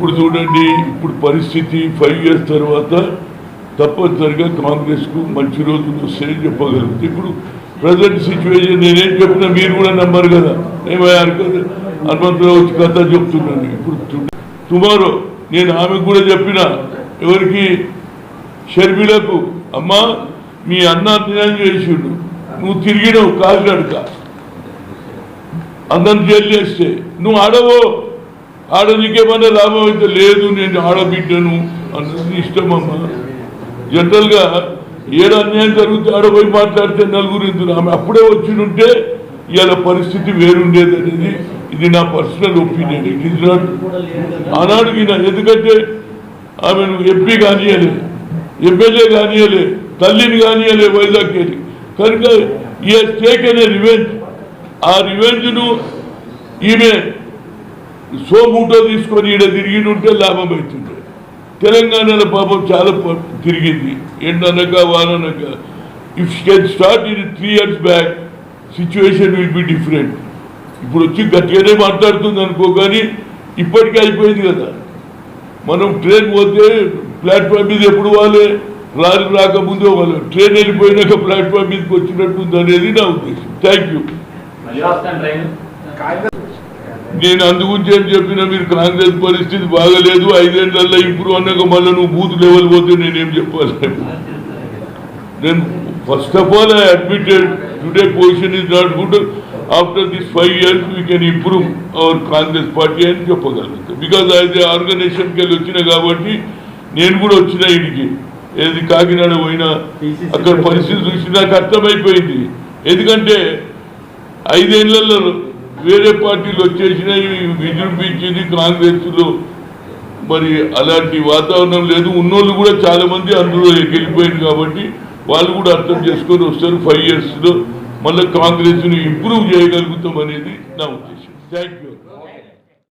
ఇప్పుడు చూడండి ఇప్పుడు పరిస్థితి ఫైవ్ ఇయర్స్ తర్వాత తప్పనిసరిగా కాంగ్రెస్కు మంచి రోజులు వస్తాయని చెప్పగలుగుతుంది. ఇప్పుడు ప్రజెంట్ సిచ్యువేషన్ నేనేం చెప్పినా మీరు కూడా నమ్మరు కదా. ఏమయ్యారు కదా. హనుమంతరావు వచ్చి కథ చెప్తున్నాను ఇప్పుడు టుమారో నేను ఆమెకు కూడా చెప్పిన ఎవరికి? షర్మిలకు. అమ్మా మీ అన్న అన్యాయం చేసిండు. నువ్వు తిరిగినవు కాకినాడక. అందరిని జైలు చేస్తే. నువ్వు ఆడవో? ఆడ నీకేమన్నా లాభం అయితే లేదు నేను ఆడబిడ్డను అన్నది ఇష్టమమ్మా. జనరల్గా ఏడు అన్యాయం జరిగితే ఆడపోయి మాట్లాడితే నలుగురు ఇద్దరు ఆమె అప్పుడే వచ్చినుంటే ఇవాళ పరిస్థితి వేరుండేది అనేది ఇది నా personal opinion. It is not ఆనాడు ఈయన ఎందుకంటే ఆమెను ఎంపీ కానియలే ఎమ్మెల్యే కానియలే తల్లిని కానియలే వైజాగ్ వెళ్ళి కనుక ఈ టేక్ అనే రివెంజ్ ఆ రివెంజ్ను ఈమె సోమూటో తీసుకొని ఈడ తిరిగి ఉంటే లాభం అవుతుంది తెలంగాణలో పాపం చాలా తిరిగింది. ఎండనక వాననక. If can start in three years back situation will be different ఇప్పుడు వచ్చి గట్టిగానే మాట్లాడుతుంది అనుకో కానీ ఇప్పటికే అయిపోయింది కదా. మనం ట్రైన్ పోతే ప్లాట్ఫామ్ మీద ఎప్పుడు వాళ్ళే లారీ రాకముందే వాళ్ళు ట్రైన్ వెళ్ళిపోయినాక ప్లాట్ఫామ్ మీదకి వచ్చినట్టుంది అనేది నా ఉద్దేశం. థ్యాంక్ యూ నేను అందుగురించి ఏం చెప్పినా మీరు కాంగ్రెస్ పరిస్థితి బాగలేదు. ఐదేళ్ళలో ఇంప్రూవ్ అన్నాక మళ్ళీ నువ్వు బూత్ లెవెల్ పోతే నేనేం చెప్పాలి? నేను first of all I admitted today position is not good after this five years we can improve our Congress party అని చెప్పగలుగుతాం. బికాజ్ అయితే ఆర్గనైజేషన్కి వెళ్ళి వచ్చిన కాబట్టి నేను కూడా వచ్చిన ఇంటికి ఏది కాకినాడ పోయినా అక్కడ పరిస్థితి చూసి నాకు అర్థమైపోయింది. ఎందుకంటే ఐదేళ్ళలో వేరే పార్టీలు వచ్చేసినాయి విజృంభించింది కాంగ్రెస్లో. మరి అలాంటి వాతావరణం లేదు. ఉన్నోళ్ళు కూడా చాలా మంది అందులో వెళ్ళిపోయింది కాబట్టి వాళ్ళు కూడా అర్థం చేసుకొని వస్తారు ఫైవ్ ఇయర్స్లో. మళ్ళీ కాంగ్రెస్ని ఇంప్రూవ్ చేయగలుగుతాం అనేది నా ఉద్దేశం. Thank you